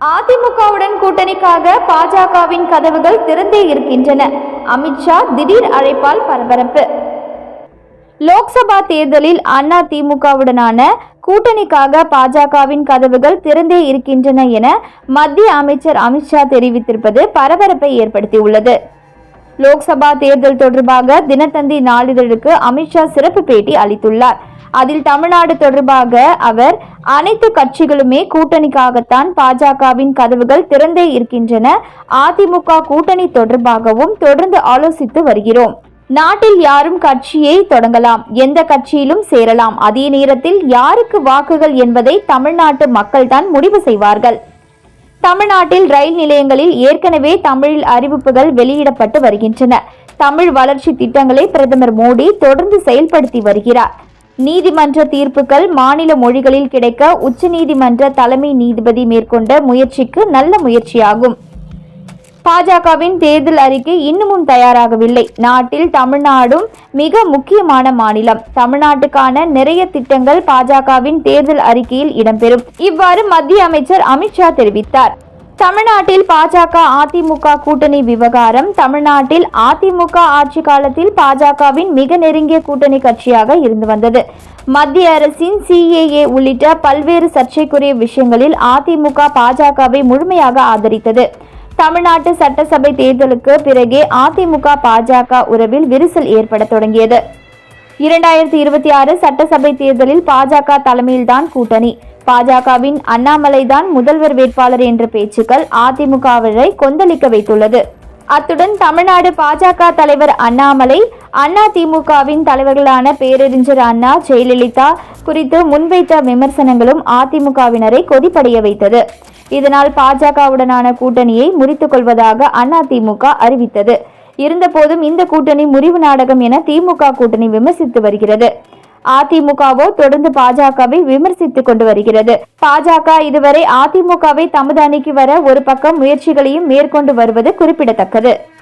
அதிமுகவுடன் கூட்டணிக்காக பாஜகவின் கதவுகள் திறந்தே இருக்கின்றன. அமித்ஷா திடீர் அழைப்பால் பரபரப்பு. லோக்சபா தேர்தலில் அண்ணா திமுகவுடனான கூட்டணிக்காக பாஜகவின் கதவுகள் திறந்தே இருக்கின்றன என மத்திய அமைச்சர் அமித்ஷா தெரிவித்திருப்பது பரபரப்பை ஏற்படுத்தியுள்ளது. லோக்சபா தேர்தல் தொடர்பாக தினத்தந்தி நாளிதழுக்கு அமித்ஷா சிறப்பு பேட்டி அளித்துள்ளார். அதில் தமிழ்நாடு தொடர்பாக அவர் அனைத்து கட்சிகளுமே கூட்டணிக்காகத்தான் பாஜகவின் கதவுகள் திறந்தே இருக்கின்றன. அதிமுக கூட்டணி தொடர்பாகவும் தொடர்ந்து ஆலோசித்து வருகிறோம். நாட்டில் யாரும் கட்சியை தொடங்கலாம். எந்த கட்சியிலும் சேரலாம். அதே நேரத்தில் யாருக்கு வாக்குகள் என்பதை தமிழ்நாட்டு மக்கள்தான் முடிவு செய்வார்கள். தமிழ்நாட்டில் ரயில் நிலையங்களில் ஏற்கனவே தமிழில் அறிவிப்புகள் வெளியிடப்பட்டு வருகின்றன. தமிழ் வளர்ச்சி திட்டங்களை பிரதமர் மோடி தொடர்ந்து செயல்படுத்தி வருகிறார். நீதிமன்ற தீர்ப்புகள் மாநில மொழிகளில் கிடைக்க உச்சநீதிமன்ற தலைமை நீதிபதி மேற்கொண்ட முயற்சிக்கு நல்ல முயற்சியாகும். பாஜகவின் தேர்தல் அறிக்கை இன்னமும் தயாராகவில்லை. நாட்டில் தமிழ்நாடும் மிக முக்கியமான மாநிலம். தமிழ்நாட்டுக்கான நிறைய திட்டங்கள் பாஜகவின் தேர்தல் அறிக்கையில் இடம்பெறும். இவ்வாறு மத்திய அமைச்சர் அமித்ஷா தெரிவித்தார். தமிழ்நாட்டில் பாஜக அதிமுக கூட்டணி விவகாரம் தமிழ்நாட்டில் அதிமுக ஆட்சி காலத்தில் பாஜகவின் மிக நெருங்கிய கூட்டணி கட்சியாக இருந்து வந்தது. மத்திய அரசின் சிஏஏ உள்ளிட்ட பல்வேறு சர்ச்சைக்குரிய விஷயங்களில் அதிமுக பாஜகவை முழுமையாக ஆதரித்தது. தமிழ்நாட்டு சட்டசபை தேர்தலுக்கு பிறகே அதிமுக பாஜக உறவில் விரிசல் ஏற்பட தொடங்கியது. இரண்டாயிரத்தி இருபத்தி ஆறு சட்டசபை தேர்தலில் பாஜக தலைமையில்தான் கூட்டணி. பாஜகவின் அண்ணாமலை தான் முதல்வர் வேட்பாளர் என்ற பேச்சுக்கள் அதிமுகவினரை கொந்தளிக்க வைத்துள்ளது. அத்துடன் தமிழ்நாடு பாஜக தலைவர் அண்ணாமலை அண்ணா திமுகவின் தலைவர்களான பேரறிஞர் அண்ணா ஜெயலலிதா குறித்து முன்வைத்த விமர்சனங்களும் அதிமுகவினரை கொதிப்படைய வைத்தது. இதனால் பாஜகவுடனான கூட்டணியை முறித்துக் கொள்வதாக அதிமுக அறிவித்தது. இருந்தபோதும் இந்த கூட்டணி முறிவு நாடகம் என திமுக கூட்டணி விமர்சித்து வருகிறது. அதிமுகவோ தொடர்ந்து பாஜகவை விமர்சித்துக் கொண்டு வருகிறது. பாஜக இதுவரை அதிமுகவை தமது அணிக்கு வர ஒரு பக்கம் முயற்சிகளையும் மேற்கொண்டு வருவது குறிப்பிடத்தக்கது.